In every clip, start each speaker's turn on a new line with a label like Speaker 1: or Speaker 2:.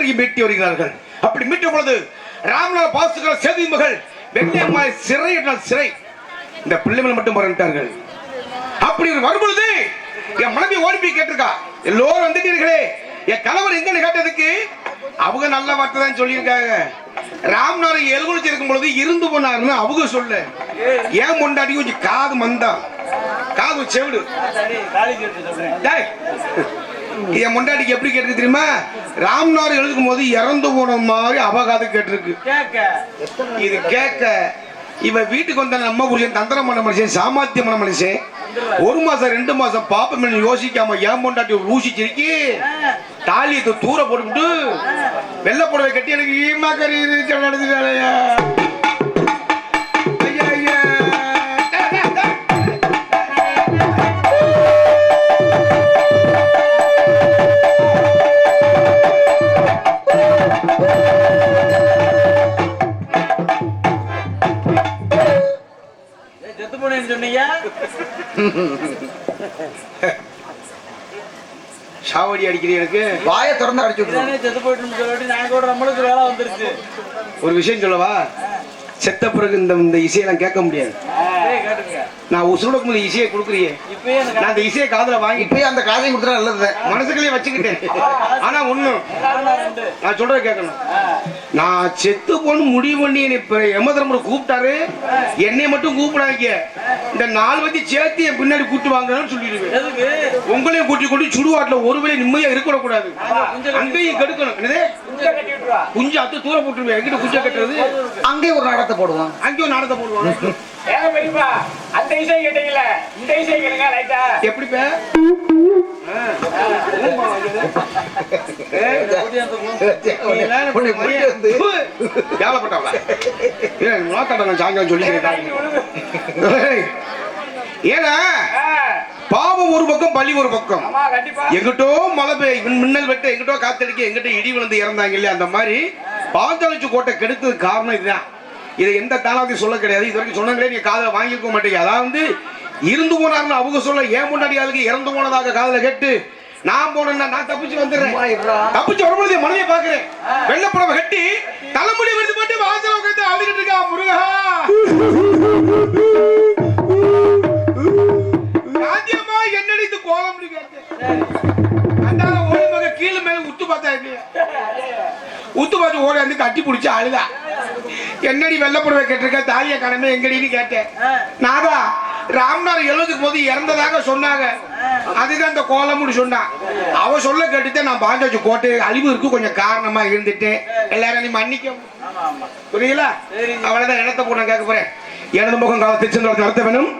Speaker 1: இருவரையும் மீட்டி வருகிறார்கள். அப்படி மீட்ட பொழுது ராமநாத பாசுகிற சேதி மகள் வெள்ளையம்மாள் சிறை என்றால் சிறை. இந்த பிள்ளைகள் மட்டும் மறந்துட்டார்கள். அப்படி ஒரு வரும்பொழுது என் மனைவி ஓடி போய் கேட்டிருக்கா எல்லோரும் வந்துட்டீர்களே என் கணவர் எங்கன்னு கேட்டதுக்கு அவங்க நல்ல வார்த்தை தான் சொல்லியிருக்காங்க. ராம்நாதன் எழுகுளிச்சு இருக்கும் பொழுது இருந்து போனாருன்னு அவங்க சொல்ல. ஏன் முண்டாடி கொஞ்சம் காது மந்தா. காது செவிடு. என் முண்டாடிக்கு எப்படி கேட்டிருக்கு தெரியுமா? ராம்நாத் எழுதுக்கும் போது இறந்து போன மாதிரி அவகாது கேட்டிருக்கு. இது கேட்க. இவ வீட்டுக்கு வந்த நம்ம புரியன் தந்திரமான மனுஷன் சாமர்த்தியமான மனுஷன். ஒரு மாசம் ரெண்டு மாசம் பாப்பம் யோசிக்காம ஏன் பொண்டாட்டி ஊசிச்சிருக்கி தாலியத்தை தூர போட்டுவிட்டு வெள்ளை புடவை கட்டி எனக்கு ஈமா கறி நடந்துட்டாலையா எனக்கு
Speaker 2: வாயை திறந்து அடிச்சு விட்டுருவோம்
Speaker 3: செத்து போயிட்டுன்னு சொல்லிட்டு நான் கூட நம்மளுக்கு வேலை வந்துருச்சு.
Speaker 1: ஒரு விஷயம் சொல்லவா? செத்த பிறகு இந்த இந்த இசையெல்லாம் கேட்க முடியாது. நான் உசுரோட போது இசையை கொடுக்குறியே. நான் அந்த இசையை காதுல வாங்கிட்டு
Speaker 2: இப்பயே அந்த காதையும் கொடுத்தா நல்லது.
Speaker 1: மனசுக்குள்ளே வச்சுக்கிட்டேன். ஆனா ஒண்ணும். நான் சொல்றத கேட்கணும். நான் செத்து போன்னு முடிவு பண்ணி என்னை யமதர்மரை கூப்பிட்டாரு. என்னை மட்டும் கூப்பிடாதீங்க. இந்த நாலு வச்சு சேர்த்து என் பின்னாடி கூட்டு வாங்கன்னு சொல்லிடுவேன். உங்களையும் கூட்டி கொண்டு சுடுகாட்டுல ஒரு வேளை நிம்மதியா இருக்கக்கூடாது. அங்கேயும் கெடுக்கணும்.
Speaker 3: குஞ்சை
Speaker 1: அத்து தூர போட்டுருவேன். எங்கிட்ட குஞ்சை கட்டுறது?
Speaker 2: அங்கேயே ஒரு நாடகத்தை போடுவான்
Speaker 1: அங்கேயும் நடத்த போடுவாங்க
Speaker 4: ஏங்க பெரியப்பா? அந்த இசை கேட்டீங்கல்ல? இந்த இசை கேளுங்க லைட்டா.
Speaker 1: எப்படி பே ஏன்னா பாவம் ஒரு பக்கம் பழி ஒரு பக்கம். எங்கிட்டோ மழை மின்- மின்னல் வெட்ட எங்கிட்டோ காத்தடிக்க எங்கிட்ட இடி விழுந்து இறந்தாங்க இல்லையா அந்த மாதிரி பாஞ்சாலிச்சு கோட்டை கெடுத்தது காரணம் இதுதான். இதை எந்த தாளாவது சொல்ல கிடையாது. இது வரைக்கும் சொன்னங்களே நீங்க காதுல வாங்கிக்க மாட்டீங்க. அதாவது இருந்து போனாருன்னு அவங்க சொல்ல ஏன் முன்னாடி ஆளுக்கு இறந்து போனதாக காதுல கேட்டு நான் போனேன்னா நான் தப்பிச்சு வந்துடுறேன். தப்பிச்சு வரும்பொழுது மனைவியை பாக்குறேன் வெள்ளப்புடவை கட்டி தலைமுடி விழுந்து போட்டு வாசல் உட்காந்து அழுதுகிட்டு இருக்கா முருகா. ராஜ்யமா என்னடி இது கோலம் அந்தால ஓடி மக கீழே மேல உத்து பார்த்தா உத்து பார்த்து ஓடி வந்து கட்டி பிடிச்சி அழுதா. என்னடி வெள்ளப்புடவை கேட்டிருக்க? தாலிய கடமை எங்கடின்னு கேட்டேன். நாதா ராம்நாத் எழுதுக்கு போது இறந்ததாக சொன்னாங்க. அதுதான் அந்த கோலம்னு சொன்னான். அவ சொல்ல கேட்டுட்டு நான் கோட்டை அழிவு இருக்கு கொஞ்சம் காரணமா இருந்துட்டு எல்லாரும் நீ மன்னிக்க. புரியுங்களா அவ்வளவுதான் இடத்த போன கேட்க போறேன்? எனது முகம் கால திருச்செந்தூரத்தை நடத்த வேணும்.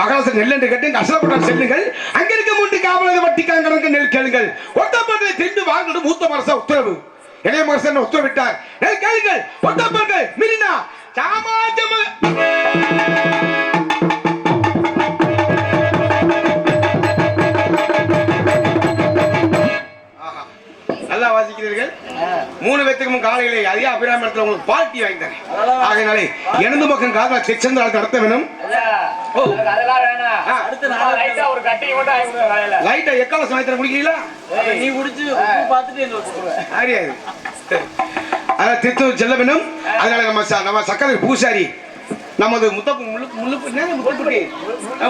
Speaker 1: மகாராஷ்டிர நெல் என்று கேட்டு கஷ்டப்பட்டால் செல்லுங்கள். அங்கிருக்க முட்டு காவலது வட்டிக்காங்க நெல் கேளுங்கள். ஒட்டப்பட்டதை திரும்பி வாங்கணும் மூத்த மரச உத்தரவு. இளைய மரசன் உத்தரவிட்டார் நெல் கேளுங்கள் ஒட்டப்பர்கள் மிரினா சாமாஜம நல்லா வாசிக்கிறீர்கள். மூணு பேத்துக்கும் காலையிலே அதிக அபிராமத்தில் உங்களுக்கு பாட்டி வாங்கித்தரேன் ஆகையினாலே எனது பக்கம் காதல திருச்செந்தூரத்தை நடத்த வேணும்.
Speaker 4: லைட்டா
Speaker 1: எக்கால சமயத்தில் குடிக்கிறீங்களா
Speaker 3: அதை நீ குடிச்சு பார்த்துட்டு
Speaker 1: அதான் திருத்தூர் செல்ல வேணும். அதனால நம்ம நம்ம சக்கரை பூசாரி நமது முத்தப்பு முள்ளு முள்ளுப்பட்டி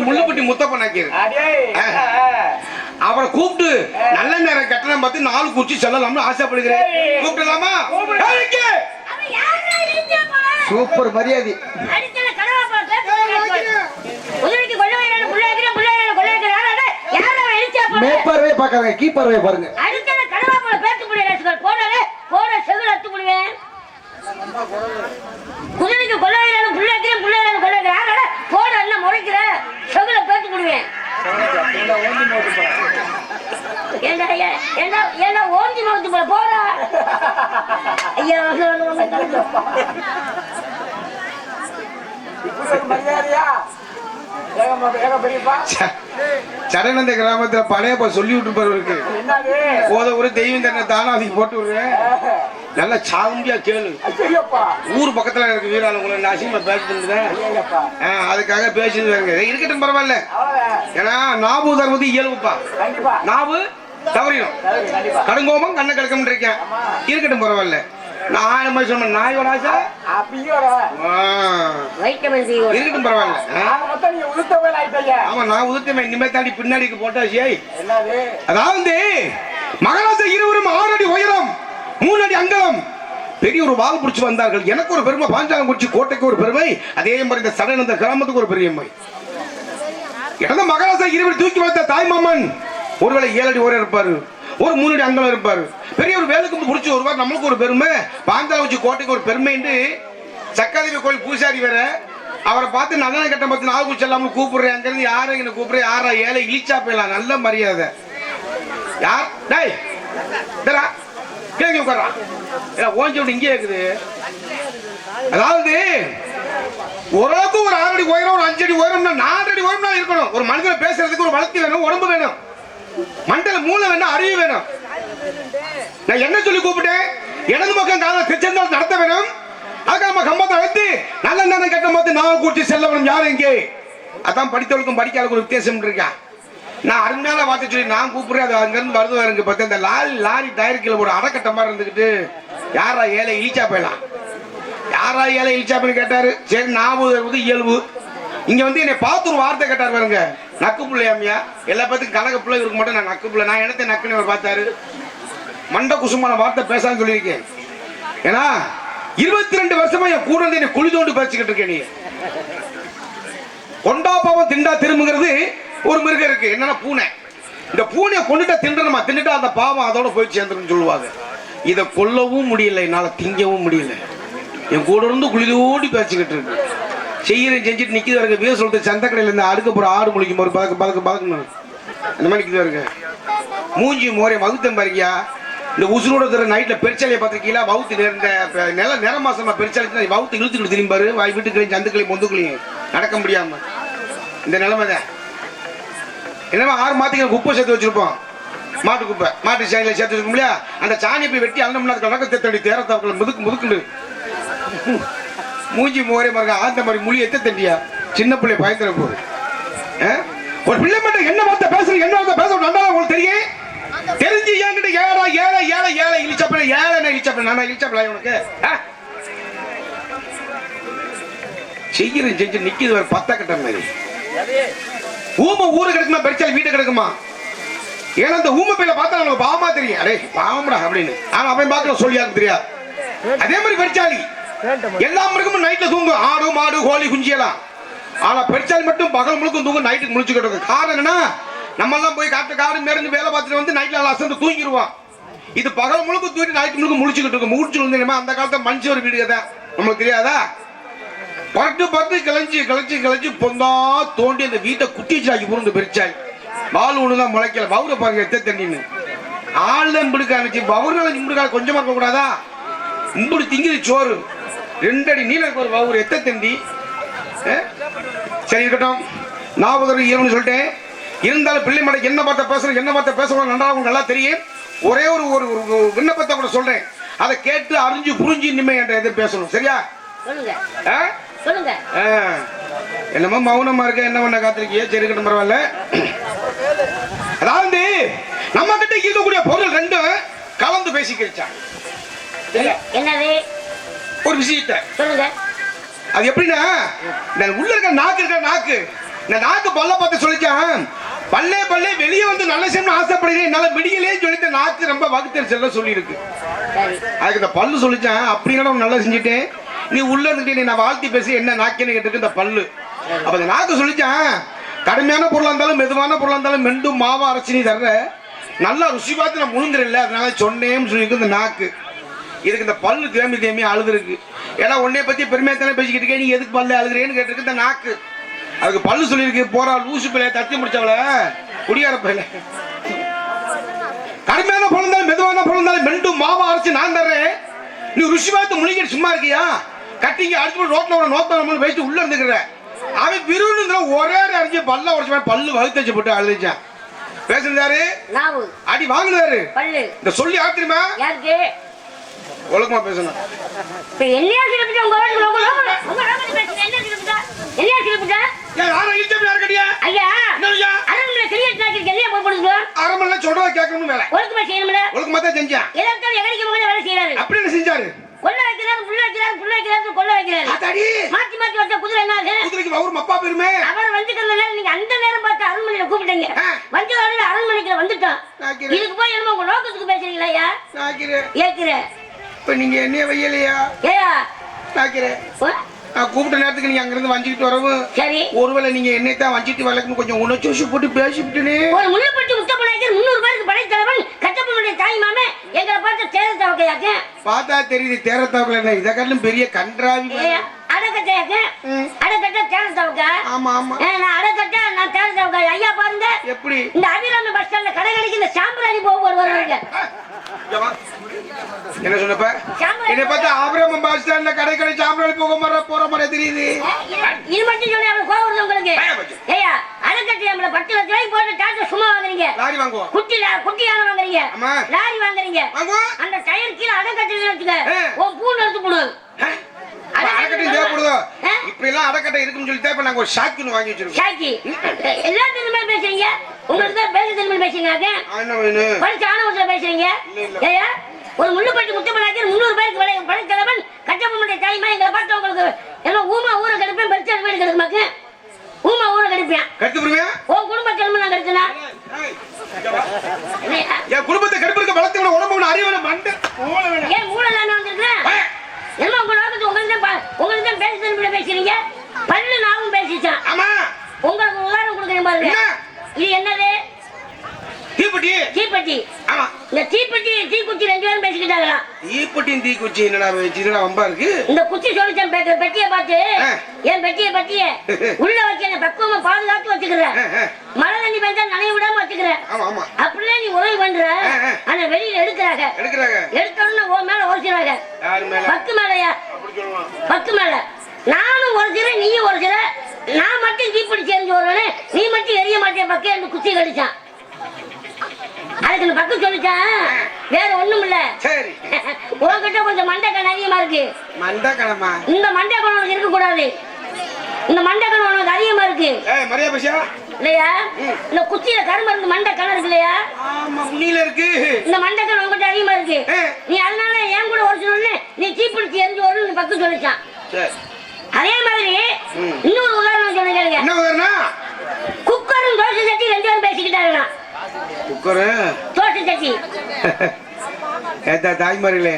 Speaker 1: முள்ளுப்பட்டி. அஹ் அவரை கூப்பிட்டு நல்ல நேரம் கட்டணம் பார்த்து நாலு குச்சி செல்லலாம்னு ஆசைப்படுகிறேன். கூப்பிடலாமா.
Speaker 5: அவன்?
Speaker 2: சூப்பர் மரியாதை
Speaker 5: அவன்?
Speaker 2: மேற்பார்வை பார்க்காங்க கீப்பார்வை பாருங்க.
Speaker 5: குதிரைக்கு கொள்ள வைக்கிறான், புள்ள வைக்கிறான், புள்ள வைக்கிறான், கொள்ள வைக்கிறான். அடே, போன என்ன முறைக்கிற? செவில பேத்து முடிவேன். ஏண்டா, ஏண்டா, ஏண்டா ஓஞ்சி போல ஐயா
Speaker 1: சரணந்த கிராமத்துல பழையப்ப சொல்லி விட்டு போறவருக்கு
Speaker 4: என்னது?
Speaker 1: போத ஒரு தெய்வம் தன்னை தானே அதுக்கு போட்டு விடுறேன் நல்லா சாம்பியா கேளு. ஊர் பக்கத்துல இருக்கு வீரால உங்களை நான் அசிங்கமா பேசிட்டு
Speaker 4: ஐயப்பா
Speaker 1: அதுக்காக பேசிட்டு இருக்கட்டும் பரவாயில்ல. ஏன்னா நாபு தருவது இயல்புப்பா. நாவு தவறிடும். கடுங்கோபம் கண்ணை கடுக்கம்னு இருக்கேன் இருக்கட்டும் பரவாயில்ல. ஆயிரம் மாதிரி சொன்னேன் நாயோட ஆசை? இருக்கட்டும் பரவாயில்ல. ஆமா நான் உதுத்தமே இனிமே தாண்டி பின்னாடிக்கு ஏய்.
Speaker 4: என்னது?
Speaker 1: அதாவது மகராச இருவரும் ஆறு அடி உயரம் மூணு அடி அங்கலம். பெரிய ஒரு வால் பிடிச்சு வந்தார்கள். எனக்கு ஒரு பெருமை பாஞ்சாலங்குறிச்சி கோட்டைக்கு ஒரு பெருமை. அதே மாதிரி இந்த சடன் இந்த கிராமத்துக்கு ஒரு பெருமை. இறந்த மகராச இருவர் தூக்கி வைத்த தாய் மாமன்? ஒருவேளை ஏழடி ஓரம் இருப்பார். ஒரு மூணு அடி அங்கலம் இருப்பார். பெரிய ஒரு வேலுக்கு பிடிச்சி வருவார். நம்மளுக்கு ஒரு பெருமை. பாஞ்சாலங்குறிச்சி கோட்டைக்கு ஒரு பெருமைன்னு சக்காதேவி கோயில் பூசாரி வேற. அவரை பார்த்து நல்ல கட்டம் பார்த்து நாள் குச்சி இல்லாமல் கூப்பிடுறேன். அங்கிருந்து யாரை இங்கே கூப்பிடுறேன் யாரா ஏழை இழிச்சா போயிடலாம். நல்ல மரியாதை. யார்? டேய் டேடா கேள்வி உட்காரா ஓஞ்சி விட்டு இங்கே இருக்குது. அதாவது ஓரளவுக்கு ஒரு ஆறு அடி உயரம் ஒரு அஞ்சு அடி உயரம்னா நாலு அடி உயரம்னா இருக்கணும். ஒரு மனிதனை பேசுறதுக்கு ஒரு வளர்த்தி வேணும் உடம்பு வேணும். மண்டல மூளை வேணும் அறிவு வேணும்? நான் என்ன சொல்லி கூப்பிட்டேன்? இடது பக்கம் கால திருச்செந்தால் நடத்த வேணும். அதுக்கு நம்ம கம்பத்தை அழைத்து நல்ல நேரம் கெட்ட பார்த்து நான் கூட்டி செல்ல வேணும். யாரும் இங்கே? அதான் படித்தவளுக்கும் படிக்காதவளுக்கும் ஒரு வித்தியாசம் இருக்கா? நான் அருமையான வார்த்தை சொல்லி நான் கூப்பிடுறேன். அது அங்கிருந்து வருது வருங்க பார்த்து இந்த லாரி லாரி டயர் கீழே ஒரு அடக்கட்ட மாதிரி இருந்துக்கிட்டு யாரா ஏழை ஈச்சா போயிடலாம் யாரா ஏழை ஈச்சா போய் கேட்டாரு? சரி ஞாபகம் வருவது இயல்பு. இங்க வந்து என்னை பார்த்து ஒரு வார்த்தை கேட்டார் பாருங்க. நக்கு பிள்ளையாமியா எல்லா பேத்துக்கும் கலக பிள்ளை இருக்க மாட்டேன் நான் நக்கு பிள்ளை. நான் என்னத்தை நக்குன்னு அவர் பார்த்தாரு? மண்ட குசுமான வார்த்தை பேசான்னு சொல்லியிருக்கேன். ஏன்னா இருபத்தி ரெண்டு வருஷமா என் கூட என்னை குழி தோண்டு பேசிக்கிட்டு இருக்கேன் நீ. கொண்டா பாவம் திண்டா திரும்புங்கிறது ஒரு மிருகம் இருக்கு. என்னன்னா பூனை. இந்த பூனையை கொண்டுட்டா திண்டணுமா தின்னுட்டா அந்த பாவம் அதோட போய் சேர்ந்துருன்னு சொல்லுவாங்க. இதை கொல்லவும் முடியல என்னால திங்கவும் முடியல. என் கூட இருந்து குளிதோடி பேசிக்கிட்டு இருக்கு. செய்யறேன் செஞ்சுட்டு நிக்கிது வருங்க வீர சொல்லிட்டு சந்தக்கடையில இருந்து அடுக்க போற ஆடு முழிக்கும் ஒரு பதக்க பதக்க பதக்கணும் அந்த மாதிரி நிக்கிது வருங்க மூஞ்சி மோரே வகுத்தம் பாருக்கியா இந்த உசுரோட தர நைட்ல பெருச்சாலையை பார்த்துருக்கீங்களா? வவுத்து நேர்ந்த நில நிற மாசமா பெருச்சாலை வவுத்து இழுத்துக்கிட்டு திரும்பாரு வாய் வீட்டுக்களையும் சந்துக்களையும் பொந்துக்களையும் நடக்க முடியாம. இந்த நிலைமை தான். என்னமா ஆறு மாத்துக்கு குப்பை சேர்த்து வச்சிருப்போம். மாட்டு குப்பை. மாட்டு சாணியில சேர்த்து வச்சிருக்கோம் இல்லையா? அந்த சாணியை போய் வெட்டி அண்ணம்னா அதுக்கு நடக்க தேத்தடி தேரத்தாக்கள் முதுக்கு முதுக்குண்டு. மூஞ்சி மோரே மருங்க ஆத்த மாதிரி மொழி எத்த தண்டியா? சின்ன பிள்ளை பயந்துட போகுது ஒரு பிள்ளை மட்டும் என்ன வார்த்தை பேசுறீங்க? என்ன வார்த்தை பேச நல்லா உங்களுக்கு தெரியும்? தெரிஞ்சு என்கிட்ட ஏழா ஏழை ஏழை ஏழை இழிச்சப்பிள்ளை ஏழை இழிச்சப்பிள்ளை நான் இழிச்சப்பிள்ளை உனக்கு. ஆ? செய்யறது செஞ்சு நிக்கிது ஒரு பத்த கட்ட மாதிரி. ஊமை ஊரு கிடக்குமா பெருச்சால் வீடு கிடக்குமா? ஏன்னா அந்த ஊமை பையில பார்த்தா நமக்கு பாவமா தெரியும். அடே பாவம்டா அப்படின்னு. ஆனா அவன் பார்க்கல சொல்லியாருக்கு தெரியாது. அதே மாதிரி பெருச்சாலி. எல்லா மிருகமும் நைட்ல தூங்கும். ஆடு மாடு கோழி குஞ்சி எல்லாம். ஆனா பெருச்சாலி மட்டும் பகல் முழுக்கும் தூங்கும் நைட்டுக்கு முழிச்சுக்கிட்டு இருக்கும். காரணம் என்னன்னா நம்ம எல்லாம் போய் காட்டு காடு மேருந்து வேலை பார்த்துட்டு வந்து நைட்ல எல்லாம் அசந்து தூங்கிடுவோம் இது பகல் முழுக்க தூங்கி நைட்டு முழுக்க முடிச்சுக்கிட்டு இருக்கும். முடிச்சு வந்து அந்த காலத்துல மனுஷ ஒரு வீடு தான் நம்மளுக்கு தெரியாதா? பட்டு பட்டு கிளஞ்சி கிளச்சி கிளச்சி பொந்தா தோண்டி அந்த வீட்டை குட்டி சாக்கி புரிந்து பெருச்சாய். பால் ஒன்று தான் முளைக்கல. பவுரை பாருங்க எத்த தண்ணின்னு. ஆள் தான் இம்பிடுக்க அனுப்பிச்சு பவுர்னால இம்பிடுக்கா கொஞ்சமா இருக்க கூடாதா இம்புடு திங்கிது சோறு. ரெண்டு அடி நீளம் ஒரு பவுர் எத்த ஆ? சரி இருக்கட்டும். உதவி ஈரம்னு சொல்லிட்டேன். இருந்தாலும் பிள்ளை மாட்ட என்ன பார்த்த பேசுறேன் என்ன பார்த்த பேசுறோம் நல்லா உங்களுக்கு நல்லா தெரியும். ஒரே ஒரு ஒரு ஒரு விண்ணப்பத்தை கூட சொல்றேன். அதை கேட்டு அறிஞ்சு புரிஞ்சு இனிமே என்ற எதை பேசணும். சரியா. என்னமோ மௌனமா இருக்க என்ன பண்ண காத்திருக்கிய? சரி இருக்கட்டும் பரவாயில்ல. அதாவது நம்ம கிட்ட இருக்கக்கூடிய பொருள் ரெண்டும் கலந்து பேசிக்கிச்சா
Speaker 5: என்ன- என்னது?
Speaker 1: ஒரு விஷயத்தை.
Speaker 5: சொல்லுங்க.
Speaker 1: அது எப்படின்னா இந்த உள்ள இருக்க நாக்கு இருக்க நாக்கு. இந்த நாக்கு பல்ல பார்த்து சொல்லிச்சான் பல்லே பல்லே வெளியே வந்து நல்ல செய்யணும்னு ஆசைப்படுகிறேன். என்னால விடியலே சொல்லி இந்த நாக்கு ரொம்ப வகுத்தல் செல்ல சொல்லி இருக்கு
Speaker 5: சரி.
Speaker 1: அதுக்கு இந்த பல்லு சொல்லிச்சான் அப்படின்னா நல்லா செஞ்சுட்டேன். நீ உள்ள இருந்துட்டு நீ நான் வாழ்த்தி பேசி என்ன நாக்கேன்னு கேட்டுருக்கு இந்த பல்லு. அப்ப இந்த நாக்கு சொல்லிச்சான் கடுமையான பொருளா இருந்தாலும் மெதுவான பொருளா இருந்தாலும் மெண்டும் மாவா அரைச்சி நீ தர்ற. நல்லா ருசி பார்த்து நான் முழுங்குறேன்ல அதனால சொன்னேன்னு சொல்லியிருக்கு இந்த நாக்கு. இதுக்கு இந்த பல்லு தேம்பி தேம்பி அழுதுருக்கு. ஏன்னா உன்னைய பத்தி பெருமையா தானே பேசிக்கிட்டு இருக்கே நீ எதுக்கு பல்லு அழுகுறேன்னு கேட்டிருக்கு இந்த நாக்கு. அதுக்கு பல்லு சொல்லியிருக்கு போறா லூசு பிள்ளைய தத்தி முடிச்சவள. குடியார பிள்ளை. கடுமையான பொருந்தாலும் மெதுவான பொருந்தாலும் மெண்டும் மாவா அரைச்சு நான் தர்றேன். நீ ருசி பார்த்து முழுங்கிட்டு சும்மா இருக்கியா? கட்டிங்க அடுத்து போய் ரோட்ல ஒரு நோத்தம் வச்சுட்டு உள்ள இருந்துக்கிற. அவன் விரும்புங்கிற ஒரே அரைஞ்சு பல்ல உடச்சு பல்லு வகுத்தச்சு போட்டு அழுதுச்சான். பேசுறாரு அடி வாங்குனாரு இந்த சொல்லி ஆத்திரமா ஒழுக்கமா
Speaker 5: இப்ப கிளப்பிட்டா உங்க வீட்டுக்கு உங்க லோகம் லோகத்துக்கு பேசுங்க. கிளப்பிட்டா? கிளப்பிட்டா?
Speaker 1: யார் கடியா
Speaker 5: ஐயா? அரண்மனை கிளியட் நாக்கிற்கு என்ன போய் கொடுக்கலாம்
Speaker 1: அரை மணி நேரம் சொல்றத கேட்கணும்னு வேலை.
Speaker 5: ஒழுக்கமா செய்யணும்ல.
Speaker 1: ஒழுக்கமா தான் செஞ்சான்.
Speaker 5: எதாச்சும் எகடிக்க போது வேலை செய்யறாரு
Speaker 1: அப்படி என்ன செஞ்சாரு?
Speaker 5: கொல்ல வைக்கிறாரு புள்ள வைக்கிறாரு புள்ள வைக்கிறாரு கொல்ல வைக்கிறாரு.
Speaker 1: ஆத்தாடி
Speaker 5: மாத்தி மாத்தி வச்ச குதிரை என்ன ஆகுது?
Speaker 1: குதிரைக்கு அவரு பேருமே
Speaker 5: நீங்க அந்த நேரம் பார்த்து அரண்மனையில கூப்பிட்டீங்க. வந்ததோட அரண்மனைக்கு வந்துட்டோம். இதுக்கு போய் என்னமோ உங்க நோக்கத்துக்கு பேசுறீங்களா ஐயா?
Speaker 1: நாக்கிறேன்
Speaker 5: ஏக்குற
Speaker 1: இப்ப நீங்க என்னைய வையலையா?
Speaker 5: ஓ,
Speaker 1: நான் கூப்பிட்ட நேரத்துக்கு நீங்க அங்கிருந்து வஞ்சிக்கிட்டு வரவும்
Speaker 5: சரி.
Speaker 1: ஒருவேளை நீங்க என்னை தான் வஞ்சிட்டு வரலன்னு கொஞ்சம் உணர்ச்சி வச்சு போட்டு பேசிவிட்டுனே.
Speaker 5: ஒரு முள்ளுப்பட்டி முத்தப்பநாயக்கர் முன்னூறு பேருக்கு படைத்தலைவன் கட்டப்பனுடைய தாய் மாமே எங்களை பார்த்து தவக்கையாக்க
Speaker 1: பார்த்தா தெரியுது தேரத்தாப்புல என்ன இதை காட்டிலும் பெரிய கன்றாவி ம்.
Speaker 5: அடக்கட்ட தேர்தல் தவக்கா
Speaker 1: ஆமா ஆமா.
Speaker 5: ஏ, நான் அடக்கட்ட நான் தேர்தல் தவக்கா ஐயா பாருங்க.
Speaker 1: எப்படி?
Speaker 5: இந்த அபிராமி பஸ் ஸ்டாண்ட்ல கடை கடைக்கு இந்த சாம்பிராணி போக வருவாங்க
Speaker 1: இங்க. வா. என்ன சொன்னப்ப?
Speaker 5: சாம்பிராணி
Speaker 1: என்னை பார்த்தா ஆபிரமம் பஸ் ஸ்டாண்ட்ல கடை கடை சாப்பிடாது போக போற மாதிரி தெரியுது.
Speaker 5: இது மட்டும் சொல்லி அவளுக்கு கோவம் வருது உங்களுக்கு. ஏயா அடக்கட்டி நம்மள பத்து லட்ச போட்டு டாக்டர் சும்மா வாங்குறீங்க.
Speaker 1: லாரி வாங்குவோம்.
Speaker 5: குட்டி குட்டி யானை வாங்குறீங்க. லாரி வாங்குறீங்க. அந்த டயர் கீழே அடக்கட்டி வச்சுக்க. உன் பூண்டு எடுத்து போடு
Speaker 1: அடக்கட்டை தேவைப்படுதோ? இப்படி எல்லாம் அடக்கட்டை இருக்குன்னு சொல்லிட்டு இப்ப நாங்க ஒரு ஷாக்குன்னு வாங்கி வச்சிருக்கோம்.
Speaker 5: ஷாக்கி? எல்லா தெரியுமே பேசுறீங்க? உங்களுக்கு தான் பேச தெரியுமே பேசுறீங்க
Speaker 1: என்ன வேணும்
Speaker 5: படிச்ச ஆணவத்துல பேசுறீங்க?
Speaker 1: இல்ல, இல்ல.
Speaker 5: ஏயா ஒரு முள்ளுப்பட்டி முத்தப்பனாக்கர் முந்நூறு பேருக்கு விலை படைத்தலைவன் கட்டப்பனுடைய தாய்மா எங்களை பார்த்து உங்களுக்கு ஏன்னா ஊமா ஊரை கெடுப்பேன் பெருச்சா வீடு கெடுக்குமாக்கு ஊமா ஊரை கெடுப்பேன்.
Speaker 1: கருத்து புரியுமே
Speaker 5: உன் குடும்பத்தில் நான் கெடுத்தனா?
Speaker 1: என் குடும்பத்தை கடுப்பிருக்க வளர்த்து உடம்பு அறிவு மண்டை.
Speaker 5: ஏன் மூளை தானே வந்திருக்கிறேன் என்ன உங்க நோக்கத்து உங்களுக்கு உங்களுக்கு தான் பேச திரும்ப பேசுறீங்க பல்லு நாவும் பேசிச்சான்.
Speaker 1: ஆமா.
Speaker 5: உங்களுக்கு உதாரணம் கொடுக்குறேன் பாருங்க? இது என்னது?
Speaker 1: தீப்பெட்டி.
Speaker 5: தீப்பெட்டி.
Speaker 1: ஆமா.
Speaker 5: இந்த தீப்பெட்டி தீக்குச்சி ரெண்டு பேரும்
Speaker 1: தீக்குச்சி என்னடா வம்பா இருக்கு?
Speaker 5: இந்த குச்சி சொல்லிச்சேன் பெ- பெட்டியை பார்த்து. என் பெட்டியை பத்திய. உள்ள வச்சு என்ன பக்குவமா பாதுகாத்து வச்சுக்கிறேன். மழை தண்ணி நனைய விடாம வச்சுக்கிறேன் அப்படிலாம் நீ உதவி பண்ற. ஆனா வெளியில எடுக்கிறாங்க.
Speaker 1: எடுக்கிறாங்க.
Speaker 5: எடுத்தோன்னு உன் மேல ஓசிறாங்க பக்கு மேலயா? பக்கு மேல. நானும் உரைச்சிறேன் நீயும் உரைச்சிற நான் மட்டும் தீப்பிடிச்சு எரிஞ்சு வருவேன் நீ மட்டும் எரிய மாட்டேன் பக்கம் என்று குச்சி கடிச்சான். அதுக்கு பக்கம் சொல்லிச்சான் வேற ஒண்ணும் இல்ல
Speaker 1: சரி.
Speaker 5: உன்கிட்ட கொஞ்சம் மண்டைக்கண் அதிகமா இருக்கு.
Speaker 1: மண்டை கிழமா
Speaker 5: இந்த மண்டைக்கண் உனக்கு இருக்க கூடாது இந்த மண்டைக்கண் உனக்கு அதிகமா இருக்கு.
Speaker 1: ஏய் மரியா பசியா?
Speaker 5: இல்லையா? இந்த குச்சியில கருமருந்து மண்டைக்கண் இருக்கு இல்லையா?
Speaker 1: ஆமா முன்னில இருக்கு.
Speaker 5: இந்த மண்டைக்கண் உங்ககிட்ட அதிகமா இருக்கு. நீ அதனால என் கூட உரைச்சணும்னு நீ தீப்பிடிச்சு எரிஞ்சு வரும்னு பக்கம் சொல்லிச்சான். அதே மாதிரி. இன்னொரு உதாரணம் கேளுங்க.
Speaker 1: என்ன உதாரணம்?
Speaker 5: குக்கரும் தோசை சட்டி ரெண்டு பேரும் பேசிக்கிட்டாங்களாம்.
Speaker 1: குக்கரு ஏத்தா தாய்மார்களே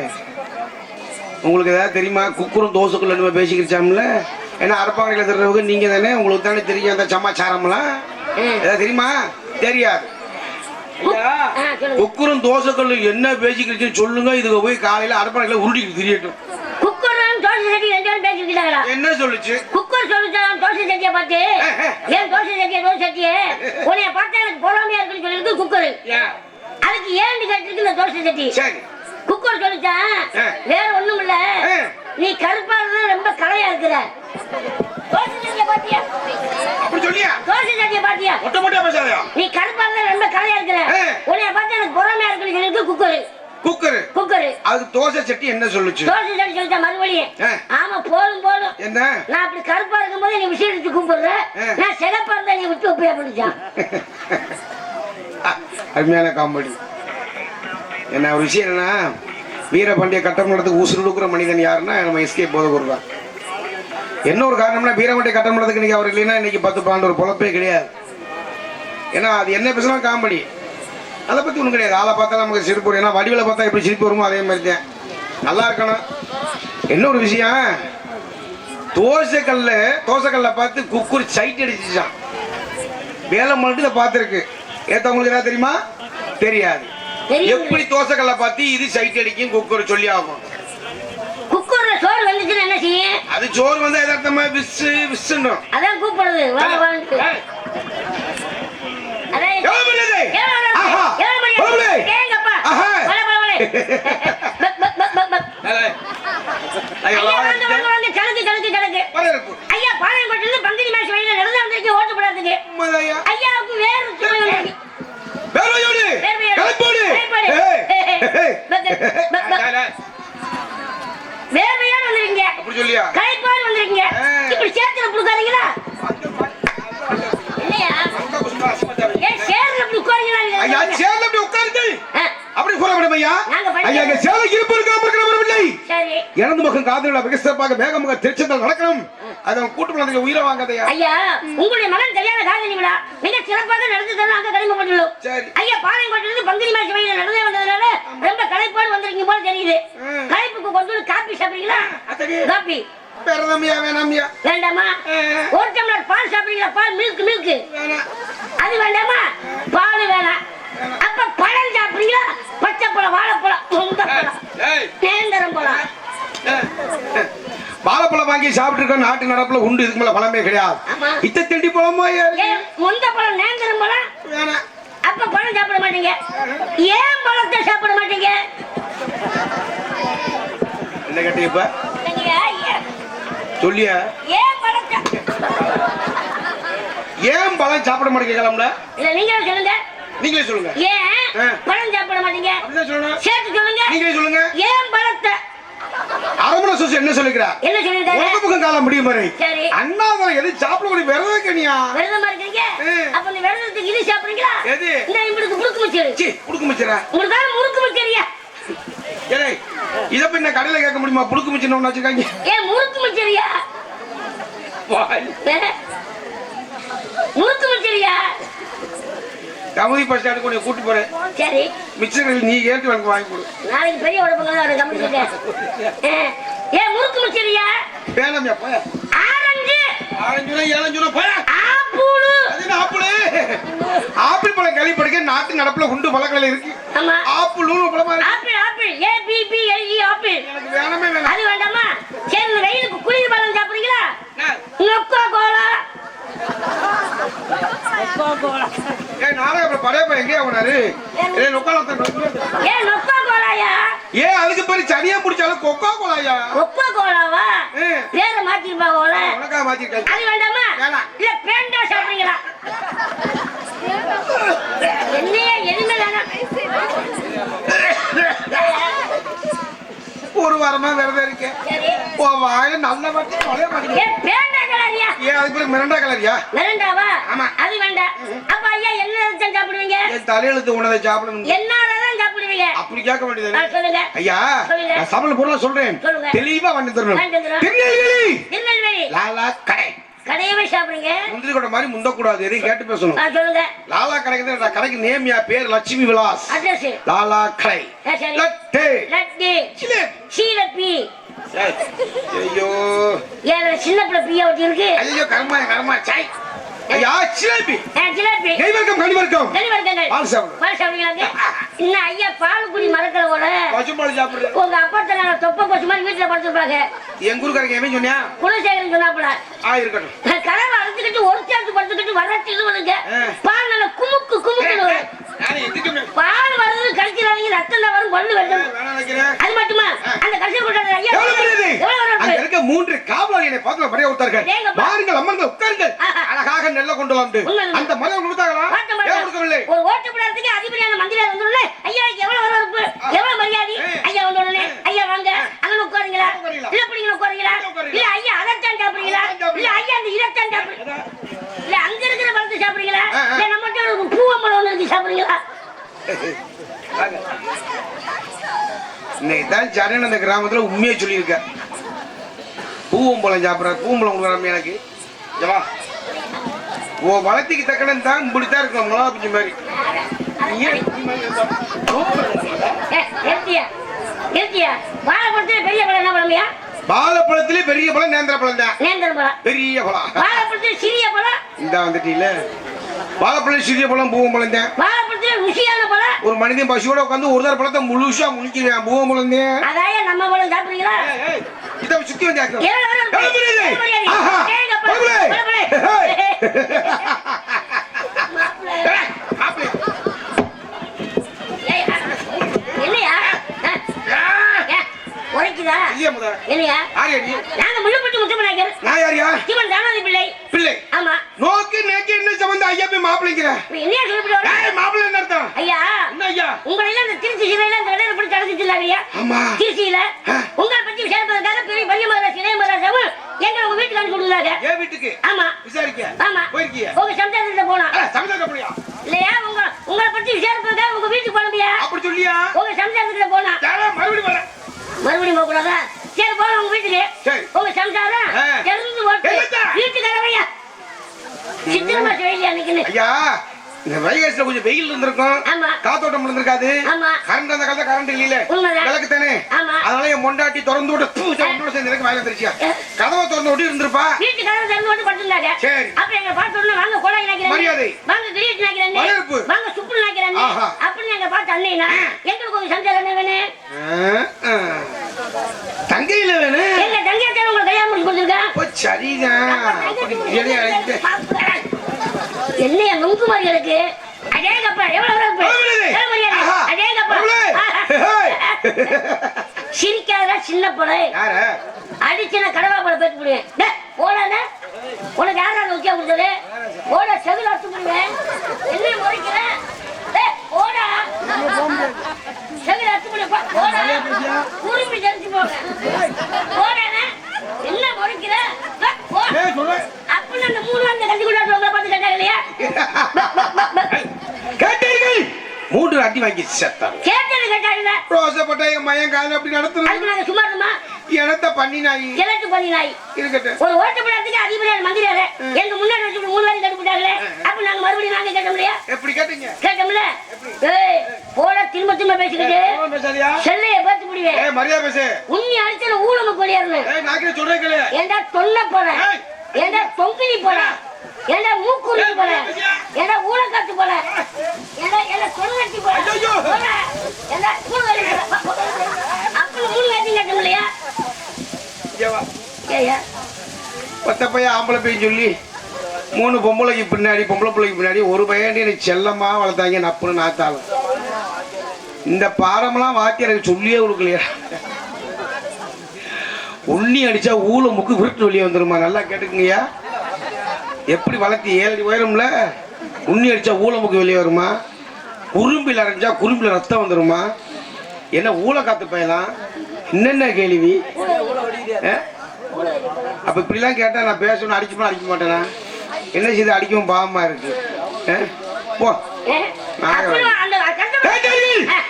Speaker 1: உங்களுக்கு ஏதாவது தெரியுமா? குக்கரும் தோசைக்குள்ள நம்ம பேசிக்கிச்சாம்ல ஏன்னா அரப்பாங்கல தர்றவங்க நீங்க தானே உங்களுக்கு தானே தெரியும் அந்த சமாச்சாரம்லாம். ஏதாவது தெரியுமா? தெரியாது. குக்கரும் தோசைக்குள்ள என்ன பேசிக்கிச்சுன்னு சொல்லுங்க. இதுக்கு போய் காலையில அரப்பாங்கல உருட்டிக்கிட்டு திரியட்டும். என்ன சொல்லுச்சு?
Speaker 5: குக்கர் சொல்லிச்சான் தோசை சட்டியை பார்த்து? ஏன் தோசை சட்டியை தோசை சட்டியே? உன்னைய பார்த்தா எனக்கு பொறாமையா இருக்குன்னு சொல்லிருக்கு குக்கர்.
Speaker 1: ஏன்?
Speaker 5: அதுக்கு ஏன்னு கேட்டிருக்கு இந்த தோசை சட்டி. குக்கர் சொல்லிச்சான். வேற ஒண்ணும் இல்ல. நீ கருப்பா இருந்தா ரொம்ப கலையா இருக்கிற. தோசை சட்டியை பாத்தியா தோசை சட்டியை பாத்தியா நீ கருப்பா இருந்தா ரொம்ப கலையா இருக்கிற. உன்னைய பார்த்தா எனக்கு பொறாமையா இருக்குன்னு சொல்லிருக்கு குக்கர்.
Speaker 1: குக்கரு.
Speaker 5: குக்கர்.
Speaker 1: அதுக்கு தோசை சட்டி என்ன சொல்லுச்சு?
Speaker 5: தோசை சட்டி சொல்லிட்டா மறுபடியும். ஆமா போதும் போதும்.
Speaker 1: என்ன?
Speaker 5: நான் அப்படி கருப்பா இருக்கும்போது நீ விசேஷத்து கூப்பிடுற.
Speaker 1: ஆ.
Speaker 5: நான் சிகப்பா இருந்தா நீ விட்டு வைப்பியா அப்படிச்சான்
Speaker 1: அருமையான காமெடி. என்ன ஒரு விஷயம் என்னன்னா வீரபாண்டிய கட்டமண்டலத்துக்கு உசுறு கொடுக்குற மனிதன் யாருன்னா நம்ம எஸ்கே போதகுரு தான். என்ன ஒரு காரணம்னா வீரபாண்டிய கட்டமண்டலத்துக்கு இன்னைக்கு அவர் இல்லைன்னா இன்னைக்கு பத்து பன்னெண்டு ஒரு பொழப்பே கிடையாது. ஏன்னா அது என்ன பேசினா காமெடி. அதை பற்றி ஒன்றும் கிடையாது. ஆளை பார்த்தா நமக்கு சிரிப்பு வரும். ஏன்னா வடிவில் பார்த்தா எப்படி சிரிப்பு வருமோ அதே மாதிரி தான். நல்லா இருக்கணும். என்ன ஒரு விஷயம்? தோசைக்கல்ல தோசைக்கல்ல பார்த்து குக்குர் சைட் அடிச்சுச்சான். வேலை மட்டும் இதை பார்த்துருக்கு. ஏத்தவங்களுக்கு ஏதாவது தெரியுமா? தெரியாது. எப்படி தோசைக்கல்ல பார்த்து இது சைட் அடிக்கும் குக்கர் சொல்லி ஆகும்
Speaker 5: என்ன
Speaker 1: அது சோறு வந்து எதார்த்தமா விசு விசுன்னும்
Speaker 5: அதான் கூப்பிடுறது ஏங்கப்பா.
Speaker 1: ஆஹா.
Speaker 5: பக், பக், பக், பக், பக்.
Speaker 1: ஐயோ,
Speaker 5: பங்குனி மாசம் வழியில நடந்து வந்திருக்கீங்க, ஓட்டப்படாததுக்கு.
Speaker 1: உண்மைதாய்யா.
Speaker 5: ஐயாவுக்கு வேறு சுமை வந்திருக்கு. வேறு வேறு. வேறுபாடு.
Speaker 1: ஏய், ஏய்.
Speaker 5: பக், பக், பக். வேர்வையோட வந்திருக்கீங்க. களைப்போடு. இப்படி சேத்துல புடுக்காதீங்களா
Speaker 1: ரொம்ப குசுமா அசிங்கமா இருக்கு.
Speaker 5: ஏன் சேர்ல இப்படி உட்காருங்களா
Speaker 1: ஐயா
Speaker 5: நீங்க?
Speaker 1: சேர்ல அப்படி உட்காருங்கள்
Speaker 5: ஆ,
Speaker 1: அப்படி கூற முடியும் ஐயா இங்க சேலை இருப்பு இருக்காம இருக்கிற வரவில்லை
Speaker 5: சரி.
Speaker 1: இறந்து முகம் காதல மிக சிறப்பாக வேகமுக திருச்செந்தல் நடக்கணும். அதை கூட்டு குழந்தைங்க உயிரை வாங்காதையா
Speaker 5: ஐயா உங்களுடைய மகன் கல்யாண காதலி விழா மிக சிறப்பாக நடந்து தரணும் அங்க கடமைப்பட்டுள்ளோம்
Speaker 1: சரி.
Speaker 5: ஐயா பாளையங்கோட்டிலிருந்து பங்குனி மாச வழியில நடந்தே வந்ததுனால ரொம்ப களைப்போடு வந்திருக்கீங்க போல தெரியுது. களைப்புக்கு கொஞ்சம் காப்பி சாப்பிடுறீங்களா. காப்பி.
Speaker 1: பிறந்தமியா வேணாமியா
Speaker 5: வேண்டாமா. ஒரு டம்ளர் பால் சாப்பிடுறீங்களா? பால் மில்க் மில்க் அது வேண்டாமா? பால் வேணாம். அப்ப பழம் சாப்பிடுறீங்களா பச்சை பழம் வாழைப்பழம் முந்த பழம். நேந்திரம் பழம்.
Speaker 1: வாழைப்பழம் வாங்கி சாப்பிட்டு நாட்டு நடப்புல உண்டு. இதுக்கு மேல பழமே கிடையாது. இத்த திண்டி பழமா
Speaker 5: முந்த பழம் நேந்திரம் பழம். அப்ப பழம் சாப்பிட மாட்டீங்க. ஏன் பழத்தை சாப்பிட மாட்டீங்க?
Speaker 1: என்ன கேட்டீங்க இப்ப? சொல்லிய.
Speaker 5: ஏன் பழத்தை?
Speaker 1: ஏன் பழம் சாப்பிட மாட்டேங்கலாம்ல
Speaker 5: இல்ல நீங்களே சொல்லுங்க.
Speaker 1: நீங்களே சொல்லுங்க.
Speaker 5: ஏன். பழம் சாப்பிட மாட்டீங்க? சேர்த்து சொல்லுங்க.
Speaker 1: நீங்களே சொல்லுங்க.
Speaker 5: ஏன் பழத்தை?
Speaker 1: அரமண சூசி என்ன சொல்லிக்கிறா
Speaker 5: என்ன சொல்லிருக்காங்க
Speaker 1: உலக பக்கம் காலம் முடியும் வரை. அண்ணாதான் எது சாப்பிட முடியும்? விரதம் கனியா
Speaker 5: விரதமா இருக்கீங்க. அப்ப இந்த விரதத்துக்கு இது சாப்பிடுறீங்களா?
Speaker 1: எது?
Speaker 5: இந்த இவங்களுக்கு முறுக்கு மிச்சரு
Speaker 1: சி மிச்சரா
Speaker 5: உங்களுக்கு தான் முறுக்கு மிச்சரியா
Speaker 1: ஏய் இத போய் நான் கடையில கேட்க முடியுமா? புடுக்கு மிச்சன் ஒண்ணு வச்சிருக்காங்க
Speaker 5: ஏன் முறுக்கு மிச்சரியா முறுக்கு மிச்சரியா
Speaker 1: கமுதி பஸ் ஸ்டாண்டுக்கு உன்னை கூட்டு போறேன்.
Speaker 5: சரி.
Speaker 1: மிச்சர்கள் நீ கேட்டு எனக்கு வாங்கி கொடு.
Speaker 5: நாளைக்கு பெரிய உடம்புங்க அவரை கவனிச்சுட்டேன் ஏன் முறுக்கு மிச்சரியா
Speaker 1: வேணாமியா போய.
Speaker 5: ஆரஞ்சு.
Speaker 1: ஆரஞ்சுனா ஏழஞ்சுனா போய.
Speaker 5: ஆப்பூடு
Speaker 1: அது ஆப்பிள்? ஆப்பிள் பழம் கேள்விப்படுக்க நாட்டு நடப்புல உண்டு பழக்கல இருக்கு. ஆப்பிள் நூறு பழமா இருக்கு.
Speaker 5: Apple apple. A P P L E apple.
Speaker 1: எனக்கு வேணாமே வேணாம்.
Speaker 5: அது வேண்டாமா? சரி வெயிலுக்கு குளிர் பழம் சாப்பிடுறீங்களா?
Speaker 1: நான்,
Speaker 5: நொக்கா கோலா.
Speaker 1: ஏய் நாளை அப்புறம் பழைய பையன் எங்கேயா போனாரு? ஏய் நொக்காலத்தான்
Speaker 5: ஏன் நொக்கா கோலாயா?
Speaker 1: ஏன் அதுக்கு பேரு சனியா பிடிச்சாலும் கொக்கா கோலாயா?
Speaker 5: நொக்கா கோலாவா. பேரை மாத்திருப்பா கோல
Speaker 1: உனக்கா மாத்திருக்காங்க
Speaker 5: அது வேண்டாமா?
Speaker 1: வேணாம்.
Speaker 5: இல்ல பேண்டா சாப்பிடுறீங்களா? என்னையா எதுவுமே வேணாம்.
Speaker 1: ஒரு வாரமா விரதம் இருக்கேன். உன் வாயில நல்ல வாட்டி நுழைய மாட்டேங்குது.
Speaker 5: ஏன்
Speaker 1: அதுக்கு பேரு மிரண்டா கலரியா?
Speaker 5: மிரண்டாவா?
Speaker 1: ஆமா.
Speaker 5: அது வேண்டாம். அப்ப ஐயா என்ன தான் சாப்பிடுவீங்க?
Speaker 1: தலையெழுத்து உனதை சாப்பிடணும்
Speaker 5: என்னாலதான் சாப்பிடுவீங்க?
Speaker 1: அப்படி கேட்க வேண்டியது
Speaker 5: சொல்லுங்க.
Speaker 1: ஐயா. நான் சமையல் பொருளை சொல்றேன். தெளிவா பண்ணி தரணும்.
Speaker 5: வாங்கி தரணும்.
Speaker 1: திருநெல்வேலி.
Speaker 5: திருநெல்வேலி.
Speaker 1: லாலா கடை.
Speaker 5: கடையவே சாப்பிடுங்க.
Speaker 1: முந்திரி கொட்டை மாதிரி முந்தக்கூடாது எதையும் கேட்டு பேசணும்.
Speaker 5: சொல்லுங்க.
Speaker 1: லாலா கடைக்கு தான் கடைக்கு நேமியா பேர் லட்சுமி விலாஸ்.
Speaker 5: அட்ரஸ்.
Speaker 1: லாலா கடை. லட்டு.
Speaker 5: லட்டு. சீலப்பி.
Speaker 1: ஐயோ.
Speaker 5: ஏன் சின்ன பிள்ளை பிரியா ஒட்டி இருக்கு?
Speaker 1: ஐயோ கர்மா கர்மா சாய் ஐயா ஜிலேபி
Speaker 5: ஆ, ஜிலேபி.
Speaker 1: கை வர்க்கம் கனி வர்க்கம்
Speaker 5: சரி வருங்க
Speaker 1: பால் சாப்பிடு.
Speaker 5: பால் சாப்பிடுங்களாங்க இன்னும் ஐயா பால் குடி மறக்கிற போல.
Speaker 1: பசும்பால் சாப்பிடு
Speaker 5: உங்க அப்பா நாங்க தொப்ப பசு மாதிரி வீட்டுல படுத்துருப்பாங்க.
Speaker 1: எங்க ஊருக்காரங்க எவன் சொன்னியா?
Speaker 5: குலசேகரன் சொன்னாப்புல.
Speaker 1: ஆ இருக்கட்டும்.
Speaker 5: கதவை அடைச்சுக்கிட்டு ஒரு சேர்த்து படுத்துக்கிட்டு வருங்க
Speaker 1: ஆ.
Speaker 5: பால் நல்லா குமுக்கு குமுக்குன்னு வரும்.
Speaker 1: நான்
Speaker 5: பால் வருது கழிக்கிறாங்க ரத்தம் வரும் பல்லு
Speaker 1: நினைக்கிறேன்.
Speaker 5: அது மட்டுமா? அந்த கடைசி கொண்டாடு ஐயா
Speaker 1: அங்க இருக்க மூன்று காவலாளிகளை பார்த்து மறைய விட்டார்கள். வாருங்கள் அமர்ந்து உட்காருங்கள். அழகாக நெல்ல கொண்டு வந்து. அந்த மலை கொடுத்தாங்களா. கொடுக்கவில்லை?
Speaker 5: ஒரு ஓட்டு போடுறதுக்கு அதிபதியான மந்திரியார் வந்துடல ஐயா எவ்வளவு வரவேற்பு எவ்வளவு மரியாதை. ஐயா வந்த உடனே ஐயா வாங்க. அங்க உட்காருங்களா? இல்ல பிடிங்க உட்காருங்களா? இல்ல ஐயா அதைத்தான் சாப்பிடுறீங்களா? இல்ல ஐயா அந்த இதைத்தான் சாப்பிடுறீங்களா இல்ல அங்க இருக்கிற பழத்தை சாப்பிடுறீங்களா. இல்ல நம்மகிட்ட ஒரு பூவம்பழம் ஒண்ணு இருக்கு சாப்பிடுறீங்களா?
Speaker 1: இன்னைக்கு தான் சரண் அந்த கிராமத்துல உண்மையை சொல்லியிருக்க பூவம்பழம் சாப்பிட்ற பூம்பழம் கொடுக்குறாம எனக்கு. ஜவா ஓ வளர்த்திக்கு தக்கன தான் இப்படித்தான் இருக்கணும். மிளகா பிஞ்சு மாதிரி.
Speaker 5: பெரிய பழம் என்ன பழமையா
Speaker 1: வாழைப்பழத்திலே பெரிய பழம் நேந்திர பழம் தான்
Speaker 5: நேந்திர பழம்
Speaker 1: பெரிய பழம்
Speaker 5: வாழைப்பழத்துல சிறிய பழம்
Speaker 1: இந்த வந்துட்டீல வாழைப்பழம் சிறிய பழம் பூவம்பழம் தான்
Speaker 5: வாழைப்பழத்துல ருசியான பழம்
Speaker 1: ஒரு மனிதன் பசியோட உட்காந்து ஒரு தர பழத்தை முழுசா முழிக்கிறேன் தான்
Speaker 5: அதாய நம்ம பழம் சாப்பிடுறீங்களா
Speaker 1: இதை சுத்தி வந்து? ஆஹா.
Speaker 5: உரைக்குதா
Speaker 1: இல்லையா முத?
Speaker 5: என்னையா
Speaker 1: யார் நீ?
Speaker 5: நாங்க முள்ளுப்பட்டு முத்துமநாயகர்
Speaker 1: நான் யாரியா?
Speaker 5: சிவன் தானாதி பிள்ளை
Speaker 1: பிள்ளை
Speaker 5: ஆமா
Speaker 1: நோக்கு நேக்கு என்ன சம்பந்தம் ஐயா போய் மாப்பிள்ளைங்கிற
Speaker 5: இப்ப என்னையா சொல்லிவிடுவாரு
Speaker 1: ஏய் மாப்பிள்ளை என்ன அர்த்தம்
Speaker 5: ஐயா
Speaker 1: என்ன ஐயா
Speaker 5: உங்களை எல்லாம் இந்த திருச்சி சிலையில இந்த இடையில பிடிச்சி அடைச்சிட்டு ஐயா
Speaker 1: ஆமா
Speaker 5: திருச்சியில
Speaker 1: ஆ.
Speaker 5: உங்களை பத்தி விசாரிப்பதற்காக பெரிய பையன் மகாராஜ் இளைய மகாராஜாவும் எங்களை உங்க வீட்டுக்கு அனுப்பி கொடுத்தாங்க
Speaker 1: ஏன் வீட்டுக்கு
Speaker 5: ஆமா
Speaker 1: விசாரிக்க
Speaker 5: ஆமா
Speaker 1: போயிருக்கியா இருக்கிய
Speaker 5: உங்க சம்சாரத்துல போனா
Speaker 1: சமைச்சா அப்படியா
Speaker 5: இல்லையா உங்க உங்களை பத்தி விசாரிப்பதற்காக உங்க வீட்டுக்கு போனபியா
Speaker 1: அப்படி சொல்லியா
Speaker 5: உங்க சம்சாரத்துல போனா
Speaker 1: யாரா மறுபடியும் வரேன்
Speaker 5: மறுபடியும் போக கூடாதா சரி போலாம் உங்க வீட்டுக்கு
Speaker 1: சரி.
Speaker 5: உங்க சம்சாரம்
Speaker 1: ஆ.
Speaker 5: திறந்து ஓட்டு
Speaker 1: என்னத்தா?
Speaker 5: வீட்டுக்கு வரவையா சித்திர மாசம் வெயிலியா நிக்கணும்
Speaker 1: ஐயா வைகாசில கொஞ்சம் வெயில் இருந்திருக்கும். காத்தோட்டம் இருந்திருக்காது. கரண்ட் அந்த காலத்துல கரண்ட் இல்ல
Speaker 5: உண்மைதான்.
Speaker 1: விளக்கு தானே. அதனால என் மொண்டாட்டி திறந்து விட்டு தூ, சே, உன்னோட சேர்ந்து எனக்கு வாயில வந்துருச்சியா கதவை திறந்து விட்டு இருந்திருப்பா
Speaker 5: வீட்டு கதவு திறந்து படுத்துருந்தாங்க
Speaker 1: சரி.
Speaker 5: அப்ப எங்க உடனே வாங்க கோடாய் நாக்கிறேன்
Speaker 1: மரியாதை.
Speaker 5: வாங்க நாக்கிறேன்
Speaker 1: வரவேற்பு.
Speaker 5: வாங்க சுப்பு நாக்கிறேன்
Speaker 1: ஆஹா.
Speaker 5: அப்படின்னு எங்க பார்த்து அண்ணேனா எங்களுக்கு உங்க சம்சாரம் என்ன வேணும்.
Speaker 1: தங்கையில வேணும்
Speaker 5: எங்க தங்கையத்தான் உங்களுக்கு கல்யாணம் முடிச்சு
Speaker 1: சரிதான்
Speaker 5: மாதிரி இருக்கு அடேங்கப்பா எவ்வளவு. அடேங்கப்பா. சிரிக்காத சின்ன பொண்ணு.
Speaker 1: யாரு?
Speaker 5: அடிச்சுன கடவா போல பேசி முடியும் போடாத உனக்கு யாராவது உச்சியா கொடுத்தது? போட செவில் அடிச்சு முடிவேன் என்ன முறைக்கிற போடா. செவில் அடிச்சு முடியும் போடா. உரிமை தெரிஞ்சு போக போடாத என்ன முறைக்கிற டேய், போ.
Speaker 1: ஏய், சொல்லு.
Speaker 5: அப்படின்னு அந்த மூணு வந்து கட்டி கொண்டாட்டு உங்களை பார்த்து கேட்டாங்க இல்லையா
Speaker 1: கேட்டீர்கள் மூன்று அடி வாங்கி செத்தாங்க
Speaker 5: கேட்டது கேட்டாங்க
Speaker 1: ரோசப்பட்ட என் மயன் கால அப்படி
Speaker 5: நாங்க சும்மா இருந்தோமா?
Speaker 1: எனத்த பண்ணி நாயி
Speaker 5: கிழக்கு பண்ணி நாய்
Speaker 1: இருக்கட்டும்.
Speaker 5: ஒரு ஓட்டப்படத்துக்கு அதிபதியார் மந்திரியாரு. எங்க முன்னாடி வச்சு மூணு வாரி கட்டுப்பட்டாங்களே அப்ப நாங்க மறுபடியும் நாங்க கேட்ட முடியா?
Speaker 1: எப்படி கேட்டீங்க?
Speaker 5: கேட்டோம்ல ஏய் போட திரும்ப திரும்ப பேசிக்கிட்டு. செல்லைய பார்த்து முடிவேன்
Speaker 1: ஏய் மரியாதை பேசு.
Speaker 5: உன்னி அடிச்சல ஊழமுக்கு வெளியேறணும்
Speaker 1: ஏய் சொல்றேன் கேளு.
Speaker 5: ஏண்டா தொல்ல போற?
Speaker 1: ஏய்.
Speaker 5: ஏண்டா தொங்கினி போற? ஏண்டா மூக்குருவி போற ஏண்டா ஊழக்காத்து ஏண்டா தொண்ணூத்தி போற
Speaker 1: ஐயையோ.
Speaker 5: போற. ஏண்டா மூணு அப்படி கேட்டோம் இல்லையா
Speaker 1: ஒத்த பையன் ஆம்பளை பையன் சொல்லி மூணு பொம்பளைக்கு பின்னாடி பொம்பளை பிள்ளைக்கு பின்னாடி ஒரு பையன் எனக்கு செல்லமா வளர்த்தாங்க நப்புன்னு நாத்தாலும் இந்த பாடமெல்லாம் வாத்தி எனக்கு சொல்லியே கொடுக்கலையா. உண்ணி அடிச்சா ஊழ முக்கு விருட்டு வெளியே வந்துருமா? நல்லா கேட்டுக்குங்கய்யா. எப்படி வளர்த்தி ஏழு உயரம்ல? உண்ணி அடிச்சா ஊழ முக்கு வெளியே வருமா? குறும்பில் அரைஞ்சா குறும்பில் ரத்தம் வந்துருமா? என்ன ஊழ காத்து பயலாம் என்னென்ன கேள்வி? அப்ப இப்படிலாம் கேட்டா நான் பேசணும் அடிக்குமா அடிக்க மாட்டேனா? என்ன செய்து அடிக்கவும் பாவமா இருக்கு? போ?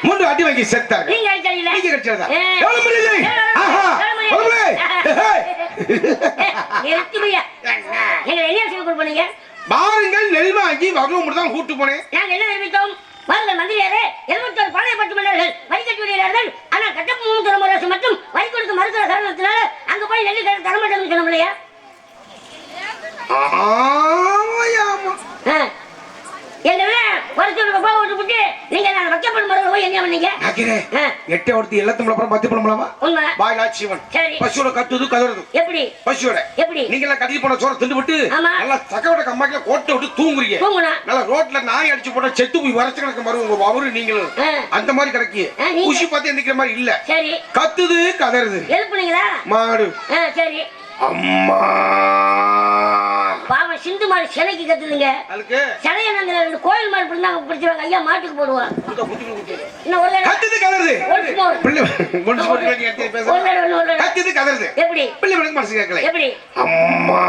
Speaker 1: மூன்று அடி வாங்கி செத்தாங்க.
Speaker 5: நீங்க ஏ.
Speaker 1: எவ்வளவு ஆஹா.
Speaker 5: என்ன
Speaker 1: பாருங்கள் நெல் வாங்கி வரணும் தான் கூட்டு போனேன்.
Speaker 5: நாங்க என்ன தெரிவித்தோம்? வாருங்கள் மந்திரியாரே எழுபத்தொரு பாளைய பட்டு மன்னர்கள் வரி கட்டி வருகிறார்கள். ஆனால் கட்டப்பு மூணு தலைமுறை மட்டும் வரி கொடுக்க மறுக்கிற காரணத்தினால அங்க போய் நெல்லு கடை தரமாட்டேன்னு சொன்னோம் இல்லையா? வருஷத்துக்கு போக விட்டு விட்டு நீங்க நான் வைக்கப்படும் மரங்கள் போய் என்ன பண்ணீங்க.
Speaker 1: எட்டை ஒருத்தி எல்லாத்தும் அப்புறம் பத்து பழமலாமா
Speaker 5: உண்மை.
Speaker 1: பாய் சிவன்
Speaker 5: சரி.
Speaker 1: பசுவோட கத்துது கதறது.
Speaker 5: எப்படி?
Speaker 1: பசுவோட
Speaker 5: எப்படி?
Speaker 1: நீங்க எல்லாம் கட்டி போன சோற திண்டு விட்டு. நல்லா சக்கவட்ட கம்மாக்கில கோட்டை விட்டு தூங்குறீங்க. நல்லா ரோட்ல நாய் அடிச்சு போட்டா செத்து போய் வரைச்சு கிடக்க உங்க அவரு நீங்களும். அந்த மாதிரி கிடக்கி. குஷி பார்த்து எந்திக்கிற மாதிரி இல்ல.
Speaker 5: சரி.
Speaker 1: கத்துது கதறுது.
Speaker 5: எழுப்புனீங்களா?
Speaker 1: மாடு.
Speaker 5: சரி.
Speaker 1: அம்மா.
Speaker 5: பாவம் சிந்து மாடு சிலைக்கு கத்துதுங்க.
Speaker 1: அதுக்கு?
Speaker 5: சிலைய நாங்க ரெண்டு கோயில் மாடு பிடிச்சாங்க பிடிச்சிருவாங்க. ஐயா மாட்டுக்கு போடுவோம் இன்னும் ஒரு
Speaker 1: கத்துது கதறுது. கத்துது கதறுது.
Speaker 5: எப்படி?
Speaker 1: பிள்ளை எனக்கு மனசு கேட்கல.
Speaker 5: எப்படி?
Speaker 1: அம்மா.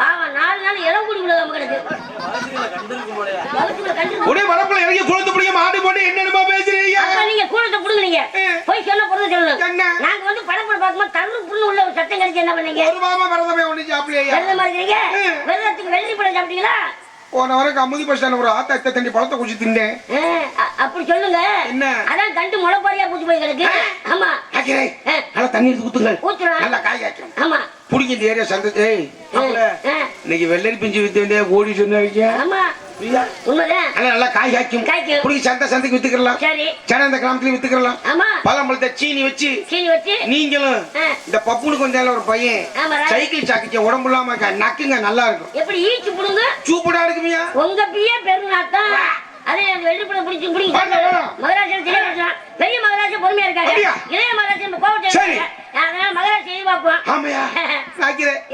Speaker 5: பாவம் நாலு நாள் இளம் குடி விழுகாம கிடக்கு.
Speaker 1: உடைய வரப்புல இறங்கி குளத்து பிடிக்க மாடு போட்டு என்னென்னமா பேசுறீங்க?
Speaker 5: அப்ப நீங்க கூடத்தை புடுங்குனீங்க. போய் பொருள் சொல்லணும்
Speaker 1: என்ன?
Speaker 5: நாங்க வந்து படப்பட பார்க்கும்போது தரு புண்ணு உள்ள ஒரு சத்தம் கழிச்சு என்ன பண்ணீங்க?
Speaker 1: ஒரு மாமா வரதமே ஒண்ணு சாப்பிடலையா?
Speaker 5: வெள்ளை மாதிரிங்க வெள்ளத்துக்கு வெள்ளி படம் சாப்பிட்டீங்களா?
Speaker 1: போன வரைக்கும் அமுதி பஸ் ஒரு ஆத்தா இத்த தண்ணி பழத்தை குடிச்சு தின்னேன்.
Speaker 5: அப்படி சொல்லுங்க.
Speaker 1: என்ன?
Speaker 5: அதான் கண்டு முளைப்பாரியா பூச்சி போய் கிடக்கு. ஆமா. ஆ.
Speaker 1: நல்லா தண்ணி எடுத்து ஊத்துங்கள். நல்லா காய் காய்க்கும்
Speaker 5: ஆமா.
Speaker 1: புடிங்க இந்த ஏரியா சந்தை ஏய். இன்னைக்கு வெள்ளரி பிஞ்சு வித்து வேண்டிய ஓடி
Speaker 5: உண்மைதான்.
Speaker 1: நல்லா காய் காய்க்கும். புடிங்க சந்தை சந்தைக்கு வித்துக்கலாம்
Speaker 5: சரி.
Speaker 1: சன வித்துக்கலாம் பழம்பழத்தை வச்சு நீங்களும். இந்த பப்புனு கொஞ்சம் ஒரு பையன். சைக்கிள் சாக்கிச்ச உடம்பு இல்லாம நக்குங்க நல்லா இருக்கும்.
Speaker 5: எப்படி ஈச்சு புடுங்க?
Speaker 1: சூப்பரா இருக்குமியா?
Speaker 5: உங்க பிய பெருநாத்தான் அதே அந்த வெள்ளிப்படம் பிடிச்சி. மகராஜன் தெரிய பெரிய மகராஜன் பொறுமையா இருக்காங்க? இளைய மகராஜன் நம்ம கோவத்தை
Speaker 1: ஆமையா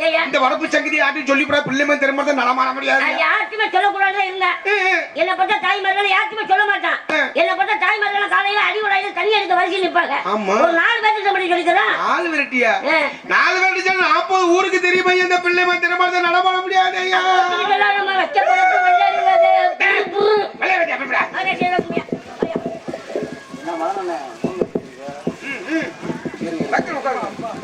Speaker 5: ஏய்யா.
Speaker 1: இந்த வரப்பு சங்கதி ஆட்டி சொல்லிவிடா பிள்ளைமே திரும்ப நடமாட முடியாது
Speaker 5: நான் யார்ட்டுமே சொல்லக்கூடாதுன்னு இருந்தேன். என்ன பட்ட தாய் மருகளை யார்ட்டுமே சொல்ல மாட்டான். என்ன பட்ட தாய் மருகளை காலையில அடி உடையில தண்ணி எடுக்க வரிசையில் நிப்பாங்க.
Speaker 1: ஆமா.
Speaker 5: ஒரு நாலு பேருக்கு படிக்க சொல்லிக்கிறான்
Speaker 1: நாலு விரட்டியா. நாலு விரட்டி சொன்னா நாற்பது ஊருக்கு தெரியுமா இந்த பிள்ளை தினமாக நடமாட முடியாது ஐயா.
Speaker 5: நம்ம வெச்சப்படத்து வெள்ளாடி வேதை, புரு,
Speaker 4: さっ
Speaker 5: きの
Speaker 3: おか